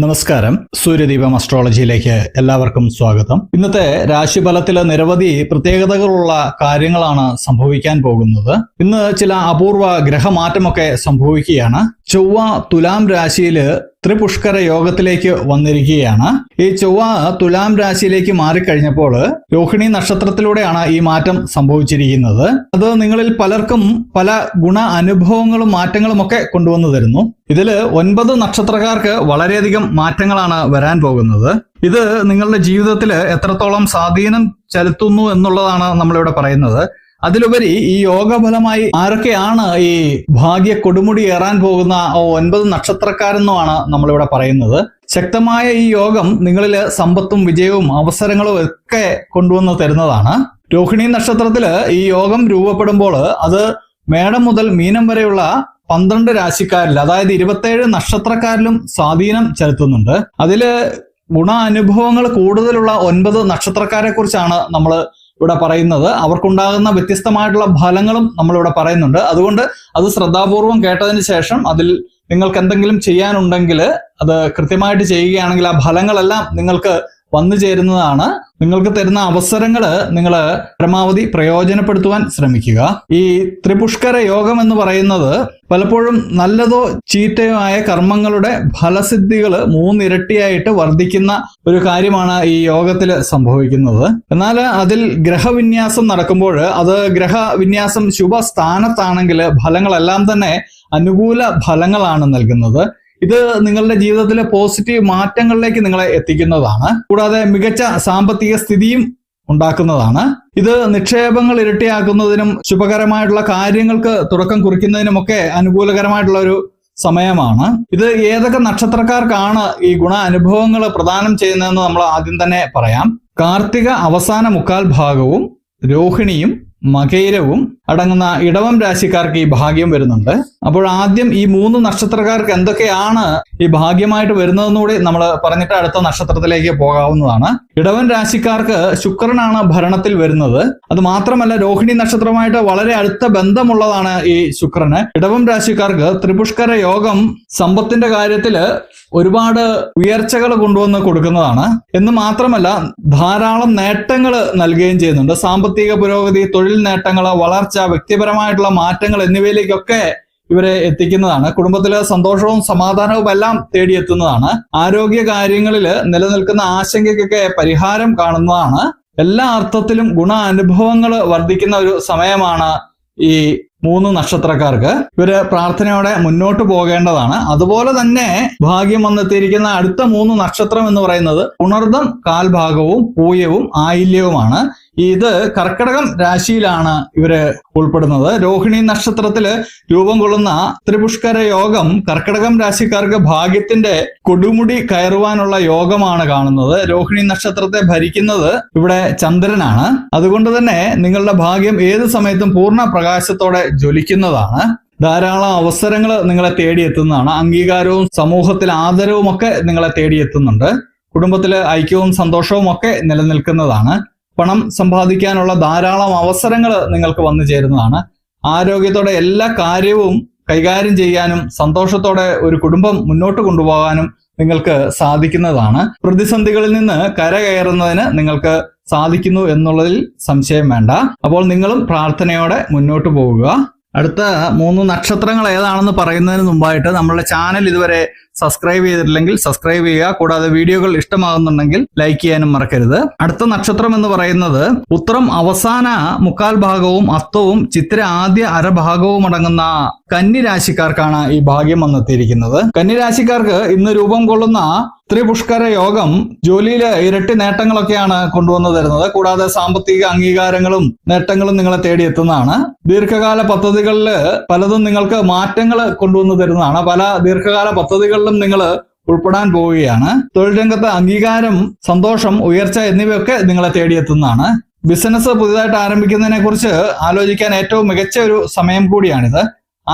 നമസ്കാരം. സൂര്യദീപം അസ്ട്രോളജിയിലേക്ക് എല്ലാവർക്കും സ്വാഗതം. ഇന്നത്തെ രാശിഫലത്തിലെ നിരവധി പ്രത്യേകതകളുള്ള കാര്യങ്ങളാണ് സംഭവിക്കാൻ പോകുന്നത്. ഇന്ന് ചില അപൂർവ ഗ്രഹമാറ്റമൊക്കെ സംഭവിക്കുകയാണ്. ചൊവ്വ തുലാം രാശിയിൽ ത്രിപുഷ്കര യോഗത്തിലേക്ക് വന്നിരിക്കുകയാണ്. ഈ ചൊവ്വ തുലാം രാശിയിലേക്ക് മാറിക്കഴിഞ്ഞപ്പോൾ രോഹിണി നക്ഷത്രത്തിലൂടെയാണ് ഈ മാറ്റം സംഭവിച്ചിരിക്കുന്നത്. അത് നിങ്ങളിൽ പലർക്കും പല ഗുണ അനുഭവങ്ങളും മാറ്റങ്ങളും ഒക്കെ കൊണ്ടുവന്നു തരുന്നു. ഇതിൽ ഒൻപത് നക്ഷത്രക്കാർക്ക് വളരെയധികം മാറ്റങ്ങളാണ് വരാൻ പോകുന്നത്. ഇത് നിങ്ങളുടെ ജീവിതത്തിൽ എത്രത്തോളം സ്വാധീനം ചെലുത്തുന്നു എന്നുള്ളതാണ് നമ്മളിവിടെ പറയുന്നത്. അതിലുപരി ഈ യോഗഫലമായി ആരൊക്കെയാണ് ഈ ഭാഗ്യ കൊടുമുടി ഏറാൻ പോകുന്ന ഒൻപത് നക്ഷത്രക്കാരെന്നുമാണ് നമ്മളിവിടെ പറയുന്നത്. ശക്തമായ ഈ യോഗം നിങ്ങളിൽ സമ്പത്തും വിജയവും അവസരങ്ങളും ഒക്കെ കൊണ്ടുവന്ന് തരുന്നതാണ്. രോഹിണി നക്ഷത്രത്തിൽ ഈ യോഗം രൂപപ്പെടുമ്പോൾ അത് മേടം മുതൽ മീനം വരെയുള്ള പന്ത്രണ്ട് രാശിക്കാരിൽ അതായത് ഇരുപത്തേഴ് നക്ഷത്രക്കാരിലും സ്വാധീനം ചെലുത്തുന്നുണ്ട്. അതിൽ ഗുണ അനുഭവങ്ങൾ കൂടുതലുള്ള ഒൻപത് നക്ഷത്രക്കാരെ കുറിച്ചാണ് നമ്മൾ ഇവിടെ പറയുന്നത്. അവർക്കുണ്ടാകുന്ന വ്യത്യസ്തമായിട്ടുള്ള ഫലങ്ങളും നമ്മളിവിടെ പറയുന്നുണ്ട്. അതുകൊണ്ട് അത് ശ്രദ്ധാപൂർവം കേട്ടതിന് ശേഷം അതിൽ നിങ്ങൾക്ക് എന്തെങ്കിലും ചെയ്യാനുണ്ടെങ്കിൽ അത് കൃത്യമായിട്ട് ചെയ്യുകയാണെങ്കിൽ ആ ഫലങ്ങളെല്ലാം നിങ്ങൾക്ക് വന്നു ചേരുന്നതാണ്. നിങ്ങൾക്ക് തരുന്ന അവസരങ്ങൾ നിങ്ങൾ പരമാവധി പ്രയോജനപ്പെടുത്തുവാൻ ശ്രമിക്കുക. ഈ ത്രിപുഷ്കര യോഗം എന്ന് പറയുന്നത് പലപ്പോഴും നല്ലതോ ചീറ്റയോ ആയ കർമ്മങ്ങളുടെ ഫലസിദ്ധികൾ മൂന്നിരട്ടിയായിട്ട് വർദ്ധിക്കുന്ന ഒരു കാര്യമാണ് ഈ യോഗത്തിൽ സംഭവിക്കുന്നത്. എന്നാൽ അതിൽ ഗ്രഹവിന്യാസം നടക്കുമ്പോൾ അത് ഗ്രഹവിന്യാസം ശുഭസ്ഥാനത്താണെങ്കിൽ ഫലങ്ങളെല്ലാം തന്നെ അനുകൂല ഫലങ്ങളാണ് നൽകുന്നത്. ഇത് നിങ്ങളുടെ ജീവിതത്തിലെ പോസിറ്റീവ് മാറ്റങ്ങളിലേക്ക് നിങ്ങളെ എത്തിക്കുന്നതാണ്. കൂടാതെ മികച്ച സാമ്പത്തിക സ്ഥിതിയും ഉണ്ടാക്കുന്നതാണ്. ഇത് നിക്ഷേപങ്ങൾ ഇരട്ടിയാക്കുന്നതിനും ശുഭകരമായിട്ടുള്ള കാര്യങ്ങൾക്ക് തുടക്കം കുറിക്കുന്നതിനുമൊക്കെ അനുകൂലകരമായിട്ടുള്ള ഒരു സമയമാണ്. ഇത് ഏതൊക്കെ നക്ഷത്രക്കാർക്കാണ് ഈ ഗുണ അനുഭവങ്ങൾ പ്രദാനം ചെയ്യുന്നതെന്ന് നമ്മൾ ആദ്യം തന്നെ പറയാം. കാർത്തിക അവസാന മുക്കാൽ ഭാഗവും രോഹിണിയും മകൈരവും അടങ്ങുന്ന ഇടവം രാശിക്കാർക്ക് ഈ ഭാഗ്യം വരുന്നുണ്ട്. അപ്പോൾ ആദ്യം ഈ മൂന്ന് നക്ഷത്രക്കാർക്ക് എന്തൊക്കെയാണ് ഈ ഭാഗ്യമായിട്ട് വരുന്നതെന്നുകൂടി നമ്മൾ പറഞ്ഞിട്ട് അടുത്ത നക്ഷത്രത്തിലേക്ക് പോകാവുന്നതാണ്. ഇടവൻ രാശിക്കാർക്ക് ശുക്രനാണ് ഭരണത്തിൽ വരുന്നത്. അത് മാത്രമല്ല രോഹിണി നക്ഷത്രമായിട്ട് വളരെ അടുത്ത ബന്ധമുള്ളതാണ് ഈ ശുക്രന്. ഇടവം രാശിക്കാർക്ക് ത്രിപുഷ്കര യോഗം സമ്പത്തിന്റെ കാര്യത്തിൽ ഒരുപാട് ഉയർച്ചകൾ കൊണ്ടുവന്ന് കൊടുക്കുന്നതാണ്. എന്ന് മാത്രമല്ല ധാരാളം നേട്ടങ്ങൾ നൽകുകയും ചെയ്യുന്നുണ്ട്. സാമ്പത്തിക പുരോഗതി തൊഴിൽ നേട്ടങ്ങൾ വളർച്ച വ്യക്തിപരമായിട്ടുള്ള മാറ്റങ്ങൾ എന്നിവയിലേക്കൊക്കെ ഇവരെ എത്തിക്കുന്നതാണ്. കുടുംബത്തിലെ സന്തോഷവും സമാധാനവും എല്ലാം തേടിയെത്തുന്നതാണ്. ആരോഗ്യ കാര്യങ്ങളിൽ നിലനിൽക്കുന്ന ആശങ്കയ്ക്കൊക്കെ പരിഹാരം കാണുന്നതാണ്. എല്ലാ അർത്ഥത്തിലും ഗുണ അനുഭവങ്ങൾ വർദ്ധിക്കുന്ന ഒരു സമയമാണ് ഈ മൂന്ന് നക്ഷത്രക്കാർക്ക് ഇവർ പ്രാർത്ഥനയോടെ മുന്നോട്ട് പോകേണ്ടതാണ്. അതുപോലെ തന്നെ ഭാഗ്യം വന്നെത്തിയിരിക്കുന്ന അടുത്ത മൂന്ന് നക്ഷത്രം എന്ന് പറയുന്നത് ഉണർദം കാൽഭാഗവും പൂയവും ആയില്യവുമാണ്. ഇത് കർക്കടകം രാശിയിലാണ് ഇവർ ഉൾപ്പെടുന്നത്. രോഹിണി നക്ഷത്രത്തിൽ രൂപം കൊള്ളുന്ന ത്രിപുഷ്കര യോഗം കർക്കടകം രാശിക്കാർക്ക് ഭാഗ്യത്തിന്റെ കൊടുമുടി കയറുവാനുള്ള യോഗമാണ് കാണുന്നത്. രോഹിണി നക്ഷത്രത്തെ ഭരിക്കുന്നത് ഇവിടെ ചന്ദ്രനാണ്. അതുകൊണ്ട് തന്നെ നിങ്ങളുടെ ഭാഗ്യം ഏത് സമയത്തും പൂർണ പ്രകാശത്തോടെ ജ്വലിക്കുന്നതാണ്. ധാരാളം അവസരങ്ങൾ നിങ്ങളെ തേടിയെത്തുന്നതാണ്. അംഗീകാരവും സമൂഹത്തിൽ ആദരവും ഒക്കെ നിങ്ങളെ തേടിയെത്തുന്നുണ്ട്. കുടുംബത്തിലെ ഐക്യവും സന്തോഷവും ഒക്കെ നിലനിൽക്കുന്നതാണ്. പണം സമ്പാദിക്കാനുള്ള ധാരാളം അവസരങ്ങൾ നിങ്ങൾക്ക് വന്നു ചേരുന്നതാണ്. ആരോഗ്യത്തോടെ എല്ലാ കാര്യവും കൈകാര്യം ചെയ്യാനും സന്തോഷത്തോടെ ഒരു കുടുംബം മുന്നോട്ട് കൊണ്ടുപോകാനും നിങ്ങൾക്ക് സാധിക്കുന്നതാണ്. പ്രതിസന്ധികളിൽ നിന്ന് കരകയറുന്നതിന് നിങ്ങൾക്ക് സാധിക്കുന്നു എന്നുള്ളതിൽ സംശയം വേണ്ട. അപ്പോൾ നിങ്ങളും പ്രാർത്ഥനയോടെ മുന്നോട്ട് പോവുക. അടുത്ത മൂന്ന് നക്ഷത്രങ്ങൾ ഏതാണെന്ന് പറയുന്നതിന് മുമ്പായിട്ട് നമ്മളുടെ ചാനൽ ഇതുവരെ സബ്സ്ക്രൈബ് ചെയ്തിട്ടില്ലെങ്കിൽ സബ്സ്ക്രൈബ് ചെയ്യുക. കൂടാതെ വീഡിയോകൾ ഇഷ്ടമാകുന്നുണ്ടെങ്കിൽ ലൈക്ക് ചെയ്യാനും മറക്കരുത്. അടുത്ത നക്ഷത്രം എന്ന് പറയുന്നത് ഉത്തരം അവസാന മുക്കാൽ ഭാഗവും അത്തവും ചിത്ര ആദ്യ അരഭാഗവും അടങ്ങുന്ന കന്നി രാശിക്കാർക്കാണ് ഈ ഭാഗ്യം വന്നെത്തിയിരിക്കുന്നത്. കന്നിരാശിക്കാർക്ക് ഇന്ന് രൂപം കൊള്ളുന്ന ത്രിപുഷ്കര യോഗം ജോലിയിൽ ഇരട്ടി നേട്ടങ്ങളൊക്കെയാണ് കൊണ്ടുവന്നു തരുന്നത്. കൂടാതെ സാമ്പത്തിക അംഗീകാരങ്ങളും നേട്ടങ്ങളും നിങ്ങളെ തേടിയെത്തുന്നതാണ് ദീർഘകാല പദ്ധതികളിൽ പലതും നിങ്ങൾക്ക് മാറ്റങ്ങൾ കൊണ്ടുവന്നു തരുന്നതാണ്. പല ദീർഘകാല പദ്ധതികളിലും നിങ്ങൾ ഉൾപ്പെടാൻ പോവുകയാണ്. തൊഴിൽ രംഗത്തെ അംഗീകാരം സന്തോഷം ഉയർച്ച എന്നിവയൊക്കെ നിങ്ങളെ തേടിയെത്തുന്നതാണ് ബിസിനസ് പുതിയതായിട്ട് ആരംഭിക്കുന്നതിനെ കുറിച്ച് ആലോചിക്കാൻ ഏറ്റവും മികച്ച ഒരു സമയം കൂടിയാണിത്.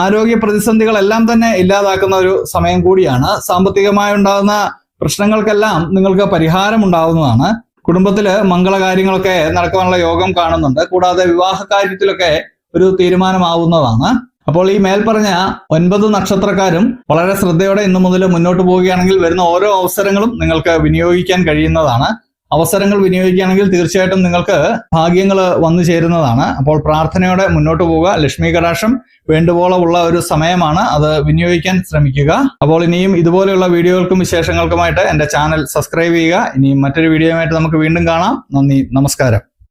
ആരോഗ്യ പ്രതിസന്ധികളെല്ലാം തന്നെ ഇല്ലാതാക്കുന്ന ഒരു സമയം കൂടിയാണ്. സാമ്പത്തികമായി ഉണ്ടാകുന്ന പ്രശ്നങ്ങൾക്കെല്ലാം നിങ്ങൾക്ക് പരിഹാരം ഉണ്ടാകുന്നതാണ് കുടുംബത്തിൽ മംഗളകാര്യങ്ങളൊക്കെ നടക്കാനുള്ള യോഗം കാണുന്നുണ്ട്. കൂടാതെ വിവാഹ കാര്യത്തിലൊക്കെ ഒരു തീരുമാനമാവുന്നതാണ്. അപ്പോൾ ഈ മേൽപ്പറഞ്ഞ ഒൻപത് നക്ഷത്രക്കാരും വളരെ ശ്രദ്ധയോടെ ഇന്നു മുതൽ മുന്നോട്ട് പോവുകയാണെങ്കിൽ വരുന്ന ഓരോ അവസരങ്ങളും നിങ്ങൾക്ക് വിനിയോഗിക്കാൻ കഴിയുന്നതാണ്. അവസരങ്ങൾ വിനിയോഗിക്കുകയാണെങ്കിൽ തീർച്ചയായിട്ടും നിങ്ങൾക്ക് ഭാഗ്യങ്ങൾ വന്നു ചേരുന്നതാണ്. അപ്പോൾ പ്രാർത്ഥനയോടെ മുന്നോട്ട് പോവുക. ലക്ഷ്മി കടാക്ഷം വേണ്ടുവോളം ഉള്ള ഒരു സമയമാണ് അത് വിനിയോഗിക്കാൻ ശ്രമിക്കുക. അപ്പോൾ ഇനിയും ഇതുപോലെയുള്ള വീഡിയോകൾക്കും വിശേഷങ്ങൾക്കുമായിട്ട് എന്റെ ചാനൽ സബ്സ്ക്രൈബ് ചെയ്യുക. ഇനിയും മറ്റൊരു വീഡിയോയുമായിട്ട് നമുക്ക് വീണ്ടും കാണാം. നന്ദി. നമസ്കാരം.